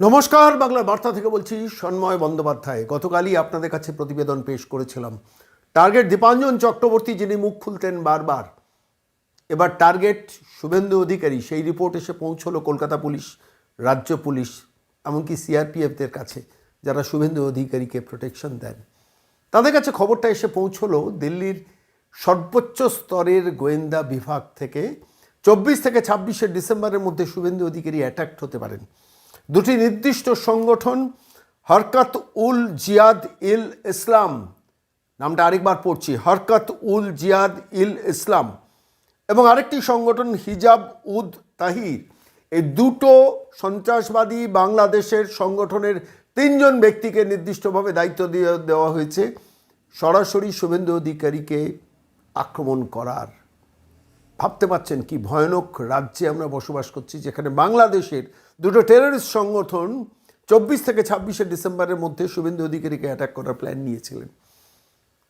নমস্কার, বাংলার বার্তা থেকে বলছি সন্ময় বন্দ্যোপাধ্যায়। গতকালই আপনাদের কাছে প্রতিবেদন পেশ করেছিলাম। টার্গেট দীপাঞ্জন চক্রবর্তী, যিনি মুখ খুলতেন বারবার। এবার টার্গেট শুভেন্দু অধিকারী, সেই রিপোর্ট এসে পৌঁছলো কলকাতা পুলিশ, রাজ্য পুলিশ, এমনকি সিআরপিএফদের কাছে, যারা শুভেন্দু অধিকারীকে প্রোটেকশন দেন। তাদের কাছে খবরটা এসে পৌঁছলো দিল্লির সর্বোচ্চ স্তরের গোয়েন্দা বিভাগ থেকে। চব্বিশ থেকে ছাব্বিশে ডিসেম্বরের মধ্যে শুভেন্দু অধিকারী অ্যাটাক্ট হতে পারেন। দুটি নির্দিষ্ট সংগঠন, হরকত উল জিয়াদ ইল ইসলাম, নামটা আরেকবার পড়ছি, হরকত উল জিয়াদ ইল ইসলাম, এবং আরেকটি সংগঠন হিজাব উদ তাহির। এই দুটো সন্ত্রাসবাদী বাংলাদেশের সংগঠনের তিনজন ব্যক্তিকে নির্দিষ্টভাবে দায়িত্ব দিয়ে দেওয়া হয়েছে। সরাসরি শুভেন্দু অধিকারীকে আক্রমণ করার। ভাবতে পারছেন কি ভয়ানক রাজ্যে আমরা বসবাস করছি, যেখানে বাংলাদেশের দুটো টেররিস্ট সংগঠন চব্বিশ থেকে ছাব্বিশে ডিসেম্বরের মধ্যে শুভেন্দু অধিকারীকে অ্যাটাক করার প্ল্যান নিয়েছিলেন।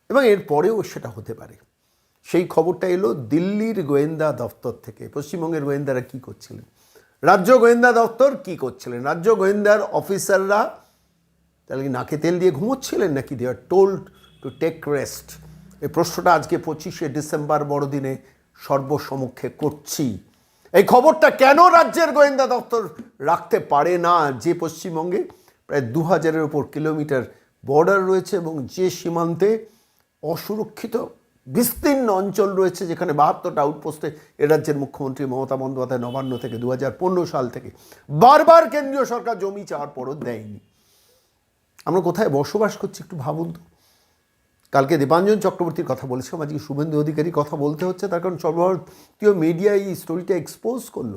এবং এর পরেও সেটা হতে পারে। সেই খবরটা এলো দিল্লির গোয়েন্দা দপ্তর থেকে। পশ্চিমবঙ্গের গোয়েন্দারা কি করছিলেন? রাজ্য গোয়েন্দা দপ্তর কি করছিলেন? রাজ্য গোয়েন্দার অফিসাররা তাহলে নাকে তেল দিয়ে ঘুমোচ্ছিলেন নাকি they are told to take rest এই প্রশ্নটা আজকে পঁচিশে ডিসেম্বর বড়দিনে সর্বসমক্ষে করছি। এই খবরটা কেন রাজ্যের গোয়েন্দা দপ্তর রাখতে পারে না যে পশ্চিমবঙ্গে? প্রায় দু হাজারের ওপর কিলোমিটার বর্ডার রয়েছে এবং যে সীমান্তে অসুরক্ষিত, বিস্তীর্ণ অঞ্চল রয়েছে, যেখানে বাহাত্তরটা আউটপোস্টে এ রাজ্যের মুখ্যমন্ত্রী মমতা বন্দ্যোপাধ্যায় নবান্ন থেকে দু হাজার পনেরো সাল থেকে। বারবার কেন্দ্রীয় সরকার জমি চাওয়ার পরও দেয়নি। আমরা কোথায় বসবাস করছি একটু ভাবুন তো। কালকে দীপাঞ্জন চক্রবর্তীর কথা বলেছিলাম, আজকে শুভেন্দু অধিকারী কথা বলতে হচ্ছে, তার কারণ সর্বভারতীয় মিডিয়া এই স্টোরিটা এক্সপোজ করল।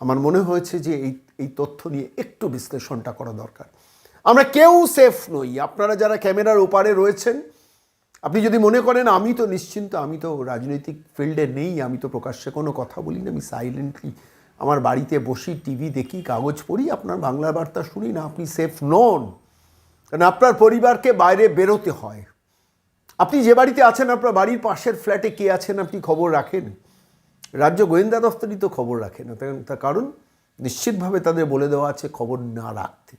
আমার মনে হয়েছে যে এই এই তথ্য নিয়ে একটু বিশ্লেষণটা করা দরকার। আমরা কেউ সেফ নই। আপনারা যারা ক্যামেরার ওপারে রয়েছেন, আপনি যদি মনে করেন আমি তো নিশ্চিন্ত, আমি তো রাজনৈতিক ফিল্ডে নেই, আমি তো প্রকাশ্যে কোনো কথা বলি না, আমি সাইলেন্টলি আমার বাড়িতে বসি টিভি দেখি, কাগজ পড়ি, আপনার বাংলা বার্তা শুনি না, আপনি সেফ নন। কারণ আপনার পরিবারকে বাইরে বেরোতে হয়। আপনি যে বাড়িতে আছেন, আপনার বাড়ির পাশের ফ্ল্যাটে কে আছেন আপনি খবর রাখেন? রাজ্য গোয়েন্দা দফতরই তো খবর রাখে না। তার- কারণ নিশ্চিতভাবে তাদের বলে দেওয়া আছে খবর না রাখতে।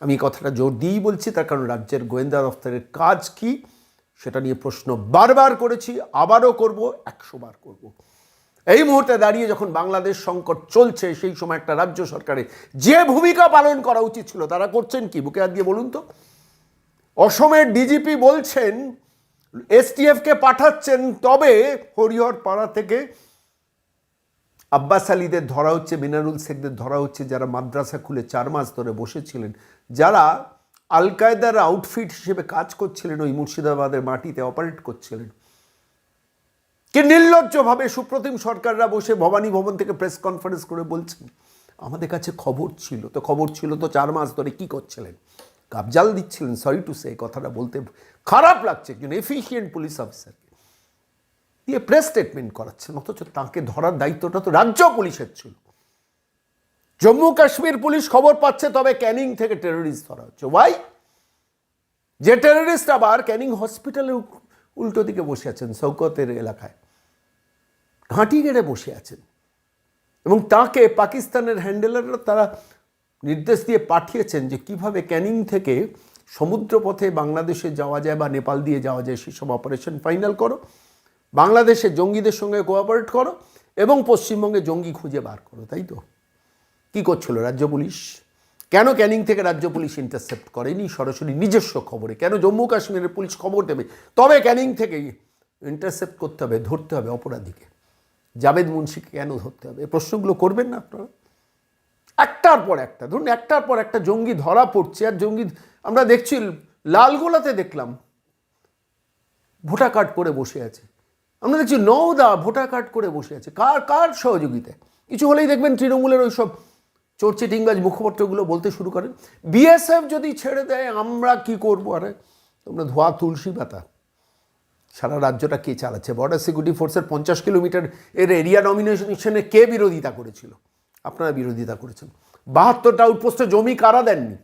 আমি কথাটা জোর দিয়েই বলছি, তার কারণ রাজ্যের গোয়েন্দা দফতরের কাজ কি সেটা নিয়ে প্রশ্ন বারবার করেছি, আবারও করব, একশো বার করব। এই মুহূর্তে দাঁড়িয়ে যখন বাংলাদেশ সংকট চলছে, সেই সময় একটা রাজ্য সরকারের যে ভূমিকা পালন করা উচিত ছিল, তারা করছেন কি? বুকে হাত দিয়ে বলুন তো। অসমের ডিজিপি বলছেন, এসটিএফকে পাঠাচ্ছেন, তবে হরিহর পাড়া থেকে আব্বাস আলীদের ধরা হচ্ছে, মিনারুল শেখদের ধরা হচ্ছে, যারা মাদ্রাসা খুলে চার মাস ধরে বসেছিলেন। যারা আল কায়দার আউটফিট হিসেবে কাজ করছিলেন, ওই মুর্শিদাবাদের মাটিতে অপারেট করছিলেন। কি নির্লজ্জভাবে সুপ্রতিম সরকাররা বসে ভবানী ভবন থেকে প্রেস কনফারেন্স করে বলছেন, আমাদের কাছে খবর ছিল, তো খবর ছিল তো চার মাস ধরে কি করছিলেন? কাবজাল দিচ্ছিলেন সরি টু সে কথাটা বলতে খারাপ লাগছে একজন এফিসিয়েন্ট পুলিশ অফিসারকে দিয়ে প্রেস স্টেটমেন্ট করাচ্ছেন, অথচ তাকে ধরার দায়িত্বটা তো রাজ্য পুলিশের ছিল। জম্মু কাশ্মীর পুলিশ খবর পাচ্ছে, তবে ক্যানিং থেকে টেররিস্ট ধরা হচ্ছে। ওয়াই যে টেররিস্ট আবার ক্যানিং হসপিটালের উল্টো দিকে বসে আছেন, সৌকতের এলাকায়। ঘাঁটি গেড়ে বসে আছেন। এবং তাকে পাকিস্তানের হ্যান্ডেলাররা তারা নির্দেশ দিয়ে পাঠিয়েছেন যে কীভাবে ক্যানিং থেকে সমুদ্রপথে বাংলাদেশে যাওয়া যায় বা নেপাল দিয়ে যাওয়া যায় সেসব অপারেশন ফাইনাল করো, বাংলাদেশে জঙ্গিদের সঙ্গে কোঅপারেট করো এবং পশ্চিমবঙ্গে জঙ্গি খুঁজে বার করো, তাই তো? কী করছিল রাজ্য পুলিশ? কেন ক্যানিং থেকে রাজ্য পুলিশ ইন্টারসেপ্ট করেনি? সরাসরি নিজস্ব খবরে। কেন জম্মু কাশ্মীরের পুলিশ খবর দেবে? তবে ক্যানিং থেকে ইন্টারসেপ্ট করতে হবে, ধরতে হবে অপরাধীকে। জাবেদ মুন্সিকে কেন ধরতে হবে? এই প্রশ্নগুলো করবেন না আপনারা? একটার পর একটা। ধরুন একটার পর একটা জঙ্গি ধরা পড়ছে আর জঙ্গি, আমরা দেখছি লালগোলাতে দেখলাম, ভোটার কার্ড করে বসে আছে। আমরা দেখছি নওদা ভোটার কার্ড করে বসে আছে। কার কার সহযোগিতায়? কিছু হলেই দেখবেন তৃণমূলের ওই সব চোরচে টিংবাজ মুখপত্রগুলো বলতে শুরু করেন। বিএসএফ যদি ছেড়ে দেয়, আমরা কি করব? আরে, তোমরা ধোয়া তুলসী পাতা। সারা রাজ্যটা কে চালাচ্ছে? বর্ডার সিকিউরিটি ফোর্সের পঞ্চাশ কিলোমিটার এর এরিয়া নমিনেশনে কে বিরোধিতা করেছিল? আপনারা বিরোধিতা করেছেন। বাহাত্তরটা আউটপোস্টে জমি কারা দেননি?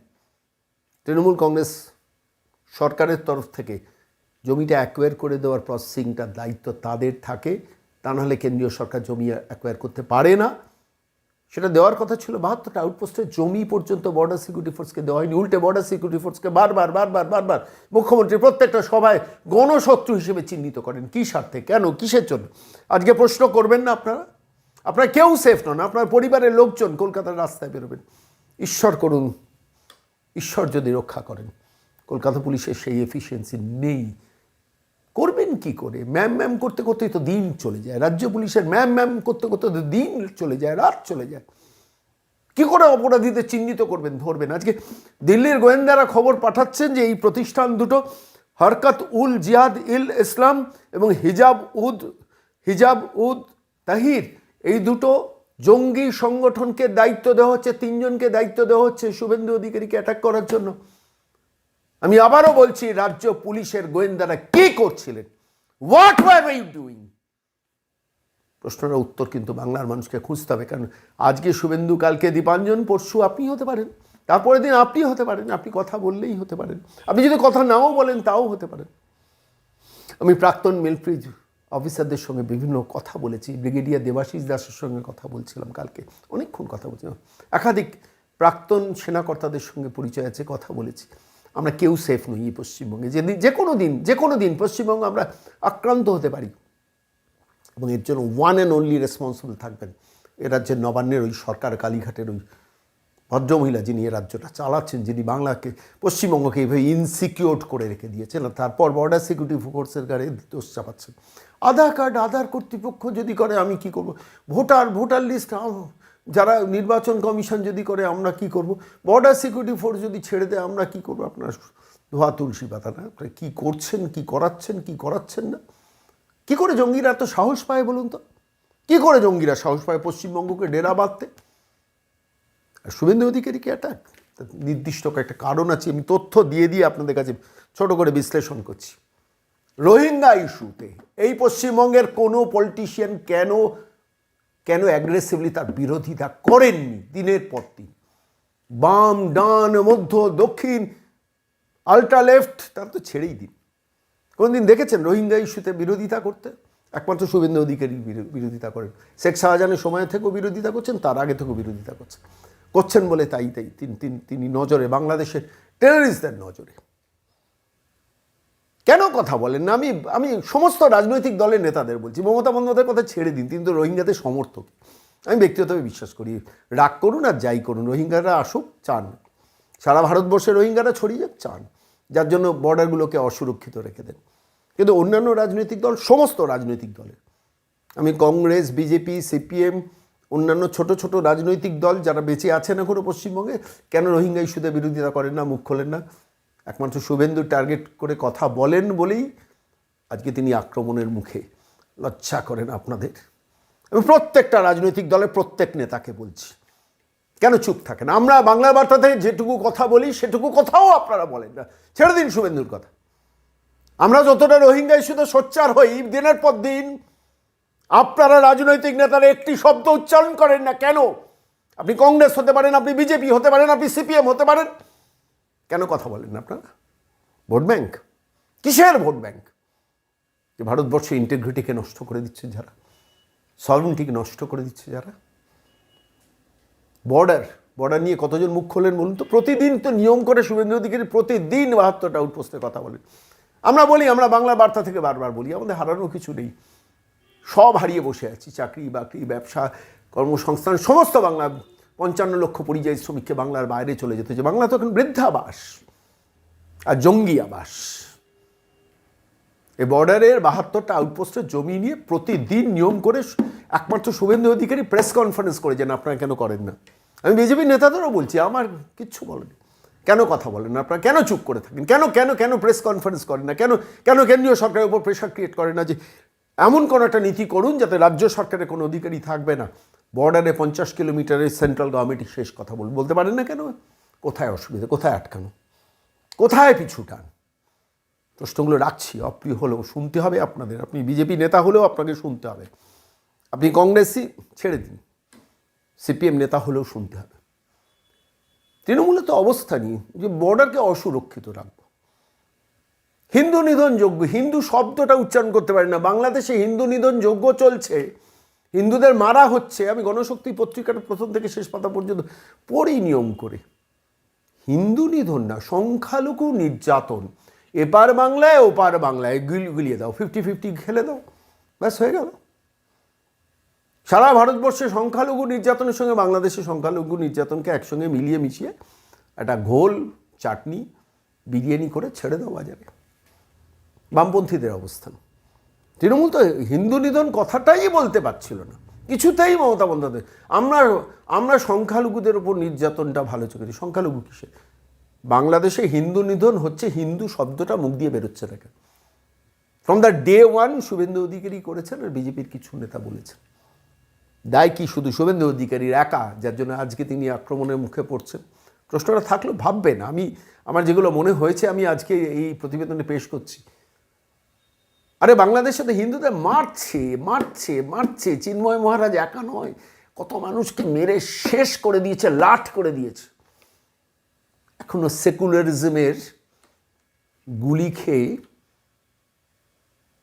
তৃণমূল কংগ্রেস সরকারের তরফ থেকে জমিটা অ্যাকোয়ার করে দেওয়ার প্রসেসিংটার দায়িত্ব তাদের থাকে। তা নাহলে কেন্দ্রীয় সরকার জমি অ্যাকোয়ার করতে পারে না। সেটা দেওয়ার কথা ছিল, বাহাত্তরটা আউটপোস্টের জমি পর্যন্ত বর্ডার সিকিউরিটি ফোর্সকে দেওয়া হয়নি, উল্টে বর্ডার সিকিউরিটি ফোর্সকে বারবার বারবার বারবার মুখ্যমন্ত্রী প্রত্যেকটা সভায় গণশত্রু হিসেবে চিহ্নিত করেন, কী স্বার্থে, কেন, কিসের জন্য? আজকে প্রশ্ন করবেন না আপনারা? আপনারা কেউ সেফ নন, আপনার পরিবারের লোকজন কলকাতার রাস্তায় বেরোবেন। ঈশ্বর করুন, ঈশ্বর যদি রক্ষা করেন, কলকাতা পুলিশের সেই এফিসিয়েন্সি নেই। করবেন কি করে? ম্যাম ম্যাম করতে করতেই তো দিন চলে যায়। রাজ্য পুলিশের ম্যাম ম্যাম করতে করতে তো দিন চলে যায়, রাত চলে যায়। কি করে অপরাধীদের চিহ্নিত করবেন, ধরবেন? আজকে দিল্লির গোয়েন্দারা খবর পাঠাচ্ছেন যে এই প্রতিষ্ঠান দুটো, হরকত উল জিহাদ ইল ইসলাম এবং হিজাব উদ হিজাব উদ তাহির, এই দুটো জঙ্গি সংগঠনকে দায়িত্ব দেওয়া হচ্ছে, তিনজনকে দায়িত্ব দেওয়া হচ্ছে শুভেন্দু অধিকারীকে অ্যাটাক করার জন্য। আমি আবারও বলছি, রাজ্য পুলিশের গোয়েন্দারা কি করছিলেন? হোয়াট ওয়ার ইউ ডুইং প্রশ্নের উত্তর কিন্তু বাংলার মানুষকে খুঁজতে হবে, কারণ আজকে শুভেন্দু, কালকে দীপাঞ্জন, পরশু আপনি হতে পারেন, তারপরের দিন আপনি হতে পারেন, আপনি কথা বললেই হতে পারেন, আপনি যদি কথা নাও বলেন তাও হতে পারেন। আমি প্রাক্তন মিলিটারি অফিসারদের সঙ্গে বিভিন্ন কথা বলেছি, ব্রিগেডিয়ার দেবাশিস দাসের সঙ্গে কথা বলছিলাম কালকে, অনেকক্ষণ কথা বলছিলাম। একাধিক প্রাক্তন সেনাকর্তাদের সঙ্গে পরিচয় আছে, কথা বলেছি। আমরা কেউ সেফ নই পশ্চিমবঙ্গে। যেদিন যে কোনো দিন, যে কোনো দিন পশ্চিমবঙ্গ আমরা আক্রান্ত হতে পারি। এবং এর জন্য ওয়ান অ্যান্ড অনলি রেসপন্সিবল থাকবেন এ রাজ্যের নবান্নের ওই সরকার, কালীঘাটের ওই ভদ্রমহিলা যিনি এ রাজ্যটা চালাচ্ছেন, যিনি বাংলাকে, পশ্চিমবঙ্গকে এইভাবে ইনসিকিউর করে রেখে দিয়েছেন আর তারপর বর্ডার সিকিউরিটি ফোর্সের গাড়ি দোষ চাপাচ্ছেন। আধার কার্ড আধার কর্তৃপক্ষ যদি করে, আমি কি করব? ভোটার ভোটার লিস্ট যারা নির্বাচন কমিশন যদি করে, আমরা কি করব? বর্ডার সিকিউরিটি ফোর্স যদি ছেড়ে দেয়, আমরা কি করব? আপনার ধোয়া তুলসী পাতা না? আপনারা কী করছেন, কি করাচ্ছেন কি করাচ্ছেন না? কি করে জঙ্গিরা এত সাহস পায় বলুন তো? কি করে জঙ্গিরা সাহস পায় পশ্চিমবঙ্গকে ডেরা বাঁধতে? আর শুভেন্দু অধিকারীকে অ্যাটাক নির্দিষ্ট একটা কারণ আছে, আমি তথ্য দিয়ে দিয়ে আপনাদের কাছে ছোট করে বিশ্লেষণ করছি। রোহিঙ্গা ইস্যুতে এই পশ্চিমবঙ্গের কোনো পলিটিশিয়ান কেন কেন অ্যাগ্রেসিভলি তার বিরোধিতা করেননি দিনের পর দিন? বাম, ডান, মধ্য, দক্ষিণ আল্ট্রা লেফট তার তো ছেড়েই দিন কোনদিন দেখেছেন রোহিঙ্গা ইস্যুতে বিরোধিতা করতে? একমাত্র শুভেন্দু অধিকারী বিরো- বিরোধিতা করেন। শেখ শাহজাহানের সময় থেকেও বিরোধিতা করছেন, তার আগে থেকেও বিরোধিতা করছেন। করছেন বলে তাই তাই, তিনি নজরে, বাংলাদেশের টেররিস্টদের নজরে। কেন কথা বলেন না? আমি আমি সমস্ত রাজনৈতিক দলের নেতাদের বলছি, মমতা বন্দ্যোপাধ্যায়ের কথা ছেড়ে দিন, তিনি তো রোহিঙ্গাদের সমর্থক। আমি ব্যক্তিগতভাবে বিশ্বাস করি, রাগ করুন আর যাই করুন, রোহিঙ্গারা আসুক, চান। সারা ভারতবর্ষে রোহিঙ্গারা ছড়িয়ে যাক, চান। যার জন্য বর্ডারগুলোকে অসুরক্ষিত রেখে দেন। কিন্তু অন্যান্য রাজনৈতিক দল, সমস্ত রাজনৈতিক দলের, আমি কংগ্রেস, বিজেপি, সিপিএম, অন্যান্য ছোট ছোট রাজনৈতিক দল যারা বেঁচে আছেন এখনও পশ্চিমবঙ্গে, কেন রোহিঙ্গা ইস্যুতে বিরোধিতা করেন না, মুখ খোলেন না? একমাত্র শুভেন্দু টার্গেট করে কথা বলেন বলেই আজকে তিনি আক্রমণের মুখে লজ্জা করেন আপনাদের। আমি প্রত্যেকটা রাজনৈতিক দলের প্রত্যেক নেতাকে বলছি, কেন চুপ থাকেন? আমরা বাংলা বার্তাতে যেটুকু কথা বলি, সেটুকু কথাও আপনারা বলেন না। ছেড়ে দিন শুভেন্দুর কথা। আমরা যতটা রোহিঙ্গা ইস্যুতে সোচ্চার হই, দিনের পর দিন আপনারা রাজনৈতিক নেতারা একটি শব্দ উচ্চারণ করেন না কেন? আপনি কংগ্রেস হতে পারেন, আপনি বিজেপি হতে পারেন, আপনি সিপিএম হতে পারেন। কেন কথা বলেন আপনারা? Vote bank? কিসের ভোট ব্যাংক? যে ভারতবর্ষে ইন্টিগ্রিটিকে নষ্ট করে দিচ্ছে যারা সভরেন্টিকে নষ্ট করে দিচ্ছে যারা। বর্ডার বর্ডার নিয়ে কতজন মুখ খোলেন বলুন তো? প্রতিদিন তো নিয়ম করে শুভেন্দু অধিকারী প্রতিদিন বাহাত্তরটা আউটপোস্টে কথা বলেন। আমরা বলি, আমরা বাংলা বার্তা থেকে বারবার বলি, আমাদের হারানোর কিছু নেই। সব হারিয়ে বসে আছি চাকরি বাকরি ব্যবসা, কর্মসংস্থান, সমস্ত বাংলা পঞ্চান্ন লক্ষ পরিযায়ী শ্রমিককে বাংলার বাইরে চলে যেতে হচ্ছে বাংলা তো এখন বৃদ্ধাবাস আর জঙ্গি আবাস। এই বর্ডারের বাহাত্তরটা আউটপোস্টের জমি নিয়ে প্রতিদিন নিয়ম করে একমাত্র শুভেন্দু অধিকারী প্রেস কনফারেন্স করেছেন, আপনারা কেন করেন না? আমি বিজেপির নেতাদেরও বলছি, আমার কিচ্ছু বলেনি কেন কথা বলেন না? আপনারা কেন চুপ করে থাকেন? কেন কেন কেন প্রেস কনফারেন্স করেন না? কেন কেন কেন্দ্রীয় সরকারের উপর প্রেশার ক্রিয়েট করে না যে এমন কোনো একটা নীতি করুন যাতে রাজ্য সরকারের কোনো অধিকারী থাকবে না? বর্ডারে পঞ্চাশ কিলোমিটারের সেন্ট্রাল গভর্নমেন্টই শেষ কথা বল, বলতে পারেন না কেন? কোথায় অসুবিধা, কোথায় আটকানো? কোথায় পিছু টান? প্রশ্নগুলো রাখছি, অপ্রিয় হলেও শুনতে হবে আপনাদের। আপনি বিজেপি নেতা হলেও আপনাকে শুনতে হবে। আপনি কংগ্রেসই ছেড়ে দিন। সিপিএম নেতা হলেও শুনতে হবে। তৃণমূলের তো অবস্থা নিয়ে যে বর্ডারকে অসুরক্ষিত রাখব। হিন্দু নিধন যোগ্য, হিন্দু শব্দটা উচ্চারণ করতে পারে না। বাংলাদেশে হিন্দু নিধন যোগ্য চলছে। হিন্দুদের মারা হচ্ছে, আমি গণশক্তি পত্রিকাটা প্রথম থেকে শেষ পাতা পর্যন্ত পড়ি নিয়ম করে। হিন্দু নিধন না, সংখ্যালঘু নির্যাতন। এপার বাংলায়, ওপার বাংলায়, গুল, গুলিয়ে দাও ফিফটি ফিফটি খেলে দাও, ব্যাস হয়ে গেল। সারা ভারতবর্ষে সংখ্যালঘু নির্যাতনের সঙ্গে বাংলাদেশের সংখ্যালঘু নির্যাতনকে একসঙ্গে মিলিয়ে মিশিয়ে একটা ঘোল, চাটনি, বিরিয়ানি করে ছেড়ে দেওয়া যাবে বামপন্থীদের অবস্থান। তৃণমূল তো হিন্দু নিধন কথাটাই বলতে পারছিল না। কিছুতেই মমতা বন্দ্যোপাধ্যায় আমরা আমরা সংখ্যালঘুদের উপর নির্যাতনটা ভালো চোখে। সংখ্যালঘু কিসে বাংলাদেশে হিন্দু নিধন হচ্ছে, হিন্দু শব্দটা মুখ দিয়ে বেরোচ্ছে না কেন? From the day one Suvendu Adhikari করেছেন আর বিজেপির কিছু নেতা বলেছেন। দায় কি শুধু শুভেন্দু অধিকারীর একা, যার জন্য আজকে তিনি আক্রমণের মুখে পড়ছেন? প্রশ্নটা থাকলেও ভাববেন। আমি, আমার যেগুলো মনে হয়েছে, আমি আজকে এই প্রতিবেদনে পেশ করছি। আরে বাংলাদেশে তো হিন্দুদের মারছে মারছে মারছে। চিন্ময় মহারাজ একা নয়, কত মানুষকে মেরে শেষ করে দিয়েছে, লাট করে দিয়েছে। এখনও সেকুলারিজমের গুলি খেয়ে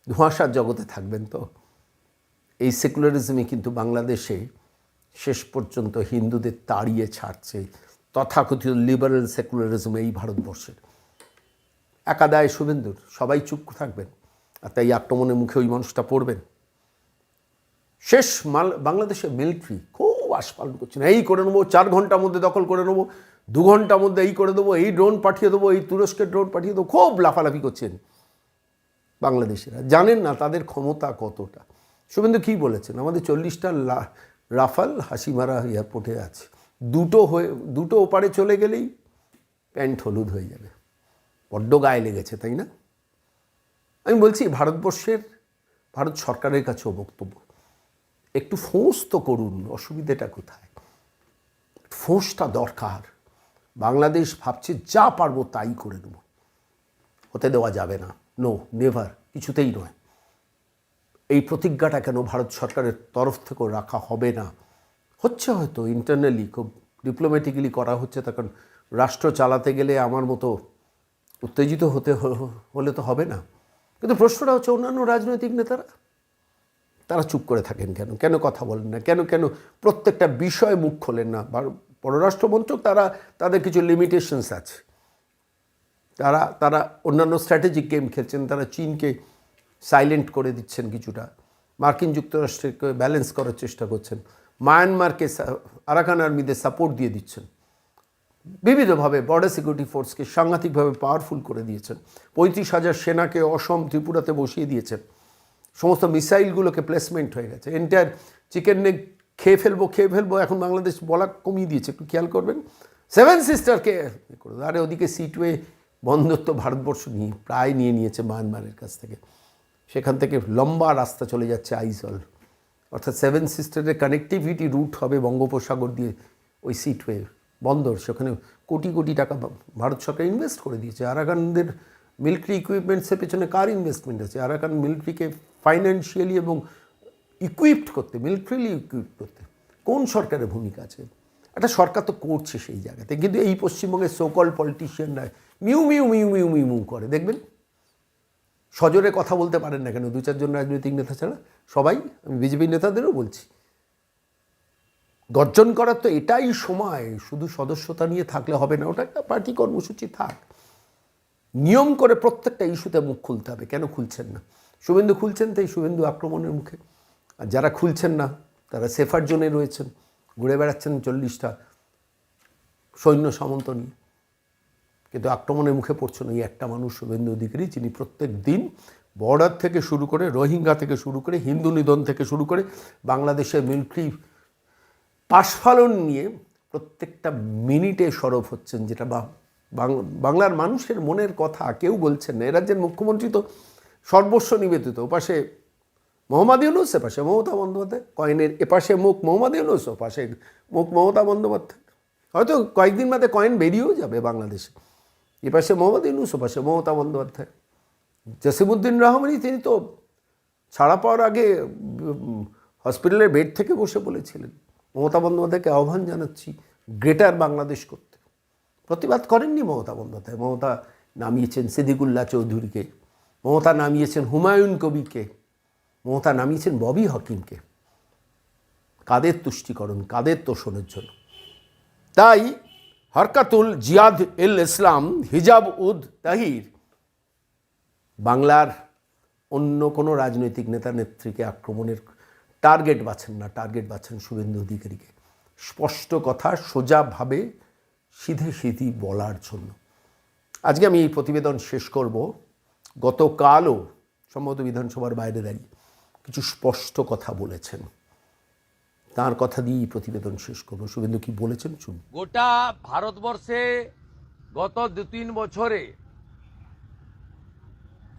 ধোঁয়াশার জগতে থাকবেন তো? এই সেকুলারিজমে কিন্তু বাংলাদেশে শেষ পর্যন্ত হিন্দুদের তাড়িয়ে ছাড়ছে। তথাকথিত লিবারেল সেকুলারিজম এই ভারতবর্ষের। একাদায় শুভেন্দুর, সবাই চুপ থাকবেন। আর তাই আক্রমণের মুখে ওই মানুষটা পড়বেন। শেষ মাল বাংলাদেশের মিলিটারি খুব আস্পালন করছেন এই করে নেব, চার ঘণ্টার মধ্যে দখল করে নেব, দু ঘণ্টার মধ্যে এই করে দেবো, এই ড্রোন পাঠিয়ে দেবো, এই তুরস্কের ড্রোন পাঠিয়ে দেবো, খুব লাফালাফি করছেন বাংলাদেশিরা। জানেন না তাদের ক্ষমতা কতটা। শুভেন্দু কী বলেছেন? আমাদের চল্লিশটা রাফাল হাসিমারা এয়ারপোর্টে আছে। দুটো হয়ে, দুটো ওপারে চলে গেলেই প্যান্ট হলুদ হয়ে যাবে। বড্ড গায়ে লেগেছে, তাই না? আমি বলছি ভারতবর্ষের, ভারত সরকারের কাছেও বক্তব্য। একটু ফোঁস তো করুন, অসুবিধাটা কোথায়? ফোঁসটা দরকার। বাংলাদেশ ভাবছে যা পারব তাই করে দেব হতে দেওয়া যাবে না। নো নেভার কিছুতেই নয়। এই প্রতিজ্ঞাটা কেন ভারত সরকারের তরফ থেকেও রাখা হবে না? হচ্ছে হয়তো ইন্টারনালি খুব ডিপ্লোম্যাটিক্যালি করা হচ্ছে, তখন রাষ্ট্র চালাতে গেলে আমার মতো উত্তেজিত হতে হলে তো হবে না। কিন্তু প্রশ্নটা হচ্ছে অন্যান্য রাজনৈতিক নেতারা? তারা চুপ করে থাকেন কেন? কেন কথা বলেন না? কেন কেন প্রত্যেকটা বিষয় মুখ খোলেন না? ভার- পররাষ্ট্র মন্ত্রক তারা, তাদের কিছু লিমিটেশনস আছে। তারা তারা অন্যান্য স্ট্র্যাটেজিক গেম খেলছেন, তারা চীনকে সাইলেন্ট করে দিচ্ছেন কিছুটা। মার্কিন যুক্তরাষ্ট্রকে ব্যালেন্স করার চেষ্টা করছেন। মায়ানমারকে, আরাকান আর্মিদের সাপোর্ট দিয়ে দিচ্ছেন। বিবিধভাবে বর্ডার সিকিউরিটি ফোর্সকে সাংঘাতিকভাবে পাওয়ারফুল করে দিয়েছেন। পঁয়ত্রিশ হাজার সেনাকে অসম ত্রিপুরাতে বসিয়ে দিয়েছেন সমস্ত মিসাইলগুলোকে প্লেসমেন্ট হয়ে গেছে। এন্টায়ার চিকেন নেক খেয়ে ফেলব খেয়ে ফেলব, এখন বাংলাদেশ বলা কমিয়ে দিয়েছে। একটু খেয়াল করবেন। সেভেন সিস্টারকে আরে ওদিকে সিটওয়ে বন্ধত্ব ভারতবর্ষ নিয়ে প্রায় নিয়ে নিয়েছে মায়ানমারের কাছ থেকে। সেখান থেকে লম্বা রাস্তা চলে যাচ্ছে আইজল। অর্থাৎ সেভেন সিস্টারের কানেক্টিভিটি রুট হবে বঙ্গোপসাগর দিয়ে ওই সিটওয়ে বন্দর, সেখানে কোটি কোটি টাকা ভারত সরকার ইনভেস্ট করে দিয়েছে। আরাকানদের মিলিটারি ইকুইপমেন্টসের পেছনে কার ইনভেস্টমেন্ট আছে? আরাকান মিলিটারিকে ফাইন্যান্সিয়ালি এবং ইকুইপড করতে মিলিটারিলি ইকুইপড করতে কোন সরকারের ভূমিকা আছে? একটা সরকার তো করছে সেই জায়গাতে, কিন্তু এই পশ্চিমবঙ্গের so called পলিটিশিয়ানরা meow meow meow meow meow meow করে। দেখবেন? সজোরে কথা বলতে পারেন না কেন? দু চারজন রাজনৈতিক নেতা ছাড়া সবাই, আমি বিজেপি নেতাদেরও বলছি। গর্জন করার তো এটাই সময়। শুধু সদস্যতা নিয়ে থাকলে হবে না, ওটা একটা পার্টি কর্মসূচি থাক। নিয়ম করে প্রত্যেকটা ইস্যুতে মুখ খুলতে হবে, কেন খুলছেন না? শুভেন্দু খুলছেন তাই শুভেন্দু আক্রমণের মুখে। আর যারা খুলছেন না, তারা সেফার জোনে রয়েছেন, ঘুরে বেড়াচ্ছেন চল্লিশটা সৈন্য সামন্ত নিয়ে। কিন্তু আক্রমণের মুখে পড়ছে না, এই একটা মানুষ শুভেন্দু অধিকারী, যিনি প্রত্যেক দিন বর্ডার থেকে শুরু করে, রোহিঙ্গা থেকে শুরু করে, হিন্দু নিধন থেকে শুরু করে বাংলাদেশের মিলিটারি পাশফালন নিয়ে প্রত্যেকটা মিনিটে সরব হচ্ছেন যেটা বাংলার মানুষের মনের কথা কেউ বলছেন না। এ রাজ্যের মুখ্যমন্ত্রী তো সর্বস্ব নিবেদিত। ওপাশে মোহাম্মদ ইউনুস, এপাশে মমতা বন্দ্যোপাধ্যায়, কয়েনের এপাশে মুখ মোহাম্মদ ইউনুস, ওপাশে মুখ মমতা বন্দ্যোপাধ্যায়। হয়তো কয়েকদিন বাদে কয়েন বেরিয়েও যাবে বাংলাদেশে। এপাশে মোহাম্মদ ইউনুস, ওপাশে মমতা বন্দ্যোপাধ্যায়। জসিমুদ্দিন রহমানই তিনি তো ছাড়া পাওয়ার আগে হসপিটালের বেড থেকে বসে বলেছিলেন। মমতা বন্দ্যোপাধ্যায়কে আহ্বান জানাচ্ছি গ্রেটার বাংলাদেশ করতে। প্রতিবাদ করেননি মমতা বন্দ্যোপাধ্যায়। মমতা নামিয়েছেন সিদ্দিকুল্লাহ চৌধুরীকে। মমতা নামিয়েছেন হুমায়ুন কবিকে মমতা নামিয়েছেন ববি হকিমকে। কাদের তুষ্টিকরণ, কাদের তোষণের জন্য? তাই হরকাতুল জিয়াদ এল ইসলাম, হিজাব উদ তাহির, বাংলার অন্য কোনো রাজনৈতিক নেতা নেত্রীকে আক্রমণের টার্গেট বাছেন না, টার্গেট বাছেন শুভেন্দু অধিকারীকে। স্পষ্ট কথা, সোজাভাবে সিধে সিধি বলার জন্য। আজকে আমি এই প্রতিবেদন শেষ করব। গতকালও সম্ভবত বিধানসভার বাইরে দাঁড়িয়ে কিছু স্পষ্ট কথা বলেছেন। তার কথা দিয়েই প্রতিবেদন শেষ করব। শুভেন্দু কি বলেছেন? শুন গোটা ভারতবর্ষে গত দু তিন বছরে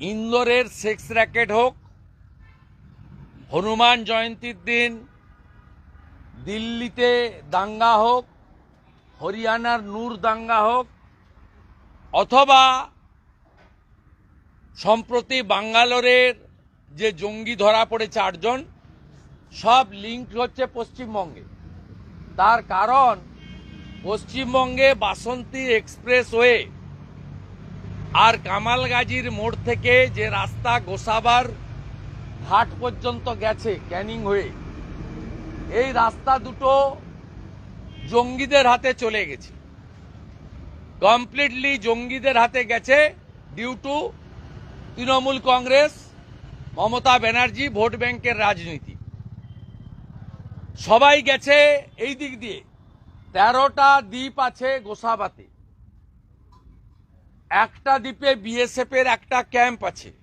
ইন্দোরের সেক্স র্যাকেট হোক হনুমান জয়ন্তীর দিন দিল্লিতে দাঙ্গা হোক, হরিয়ানার নূর দাঙ্গা হোক, অথবা সম্প্রতি বাঙ্গালোরের যে জঙ্গি ধরা পড়েছে আটজন, সব লিঙ্ক হচ্ছে পশ্চিমবঙ্গে। তার কারণ, পশ্চিমবঙ্গে বাসন্তী এক্সপ্রেসওয়ে আর কামালগাজির মোড় থেকে যে রাস্তা গোসাবার ঘাট পর্যন্ত গেছে ক্যানিং হয়ে। এই রাস্তা দুটো জঙ্গিদের হাতে চলে গেছে। কমপ্লিটলি জঙ্গিদের হাতে গেছে due to Trinamool Congress, Mamata Banerjee, vote ব্যাংকের রাজনীতি। সবাই গেছে এই দিক দিয়ে। তেরোটা দ্বীপ আছে গোসাবাতে। একটা দ্বীপে বিএসএফ এর একটা ক্যাম্প আছে।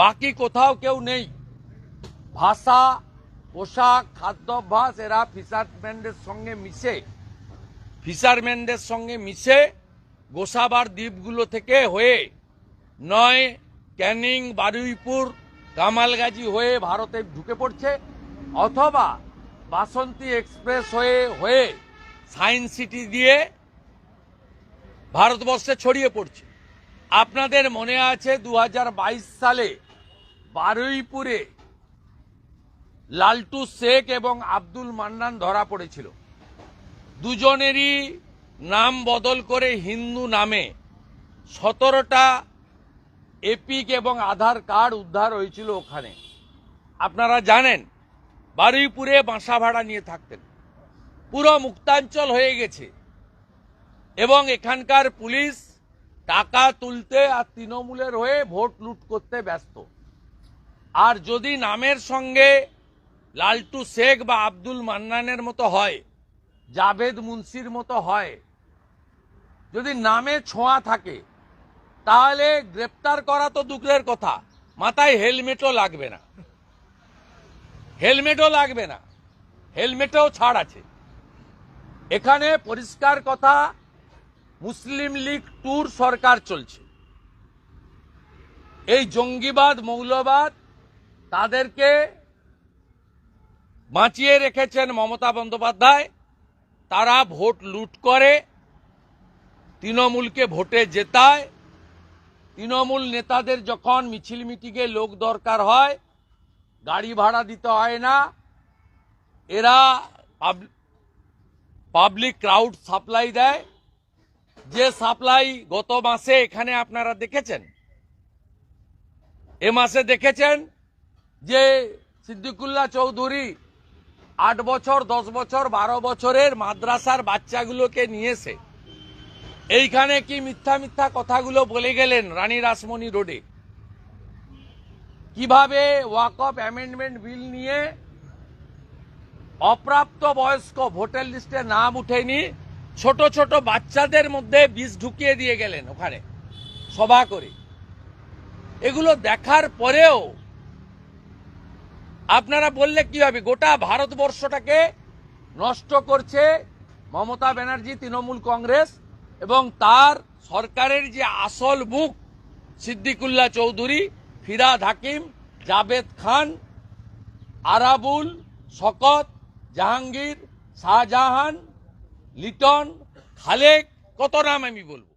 বাকি কোথাও কেউ নেই। ভাষা, পোশাক, খাদ্যাভ্যাস, এরা ফিশারম্যানদের সঙ্গে মিশে। ফিশারম্যানদের সঙ্গে মিশে গোসাবার দ্বীপগুলো থেকে হয়ে নয় ক্যানিং, বারুইপুর, কামালগাজি হয়ে ভারতে ঢুকে পড়ছে, অথবা বাসন্তী এক্সপ্রেস হয়ে হয়ে সায়েন্স সিটি দিয়ে ভারতবর্ষে ছড়িয়ে পড়ছে। আপনাদের মনে আছে দু হাজার বাইশ সালে বারুইপুরে লালটু শেখ এবং আব্দুল মান্নান ধরা পড়েছিল। দুজনেরই নাম বদল করে হিন্দু নামে সতেরোটা এপিক এবং আধার কার্ড উদ্ধার হয়েছিল ওখানে। আপনারা জানেন, বারুইপুরে বাসা ভাড়া নিয়ে থাকতেন। পুরো মুক্তাঞ্চল হয়ে গেছে এবং এখানকার পুলিশ টাকা তুলতে আর তৃণমূলের হয়ে ভোট লুট করতে ব্যস্ত। আর যদি নামের সঙ্গে লালটু শেখ বা আব্দুল মান্নানের মতো হয়, জাভেদ মুন্সির মতো হয়, যদি নামে ছোঁয়া থাকে, তাহলে গ্রেপ্তার করা তো দুঃখের কথা। মাথায় হেলমেটও লাগবে না। হেলমেটও লাগবে না। হেলমেটেও ছাড় আছে। এখানে পরিষ্কার কথা, মুসলিম লীগ ট্যুর সরকার চলছে। এই জঙ্গিবাদ, মৌলবাদ তাদেরকে বাঁচিয়ে রেখেছেন মমতা বন্দ্যোপাধ্যায়। তারা ভোট লুট করে, তৃণমূলকে ভোটে জেতায়। তৃণমূল নেতাদের যখন মিছিল মিটিংয়ে লোক দরকার হয়, গাড়ি ভাড়া দিতে হয় না। এরা পাব- পাবলিক ক্রাউড সাপ্লাই দেয়। যে সাপ্লাই গত মাসে, এখানে আপনারা দেখেছেন? এ মাসে দেখেছেন যে সিদ্দিকুল্লাহ চৌধুরী আট বছর, দশ বছর, বারো বছরের মাদ্রাসার বাচ্চাগুলোকে নিয়েছে। এইখানে কি মিথ্যা মিথ্যা কথাগুলো বলে গেলেন রানী রাসমণি রোডে? কীভাবে ওয়াকফ অ্যামেন্ডমেন্ট বিল নিয়ে অপ্রাপ্ত বয়স্ক ভোটার লিস্টে নাম উঠেনি, ছোট ছোট বাচ্চাদের মধ্যে বিষ ঢুকিয়ে দিয়ে গেলেন ওখানে সভা করে। এগুলো দেখার পরেও আপনারা বললে কি হবে গোটা ভারতবর্ষটাকে নষ্ট করছে মমতা ব্যানার্জি, তৃণমূল কংগ্রেস এবং তার সরকারের যে আসল মুখ সিদ্দিকুল্লা চৌধুরী, ফিরাদ হাকিম জাভেদ খান, আরাবুল, শকত, জাহাঙ্গীর, শাহজাহান, লিটন, খালেক, কত নাম আমি বলব।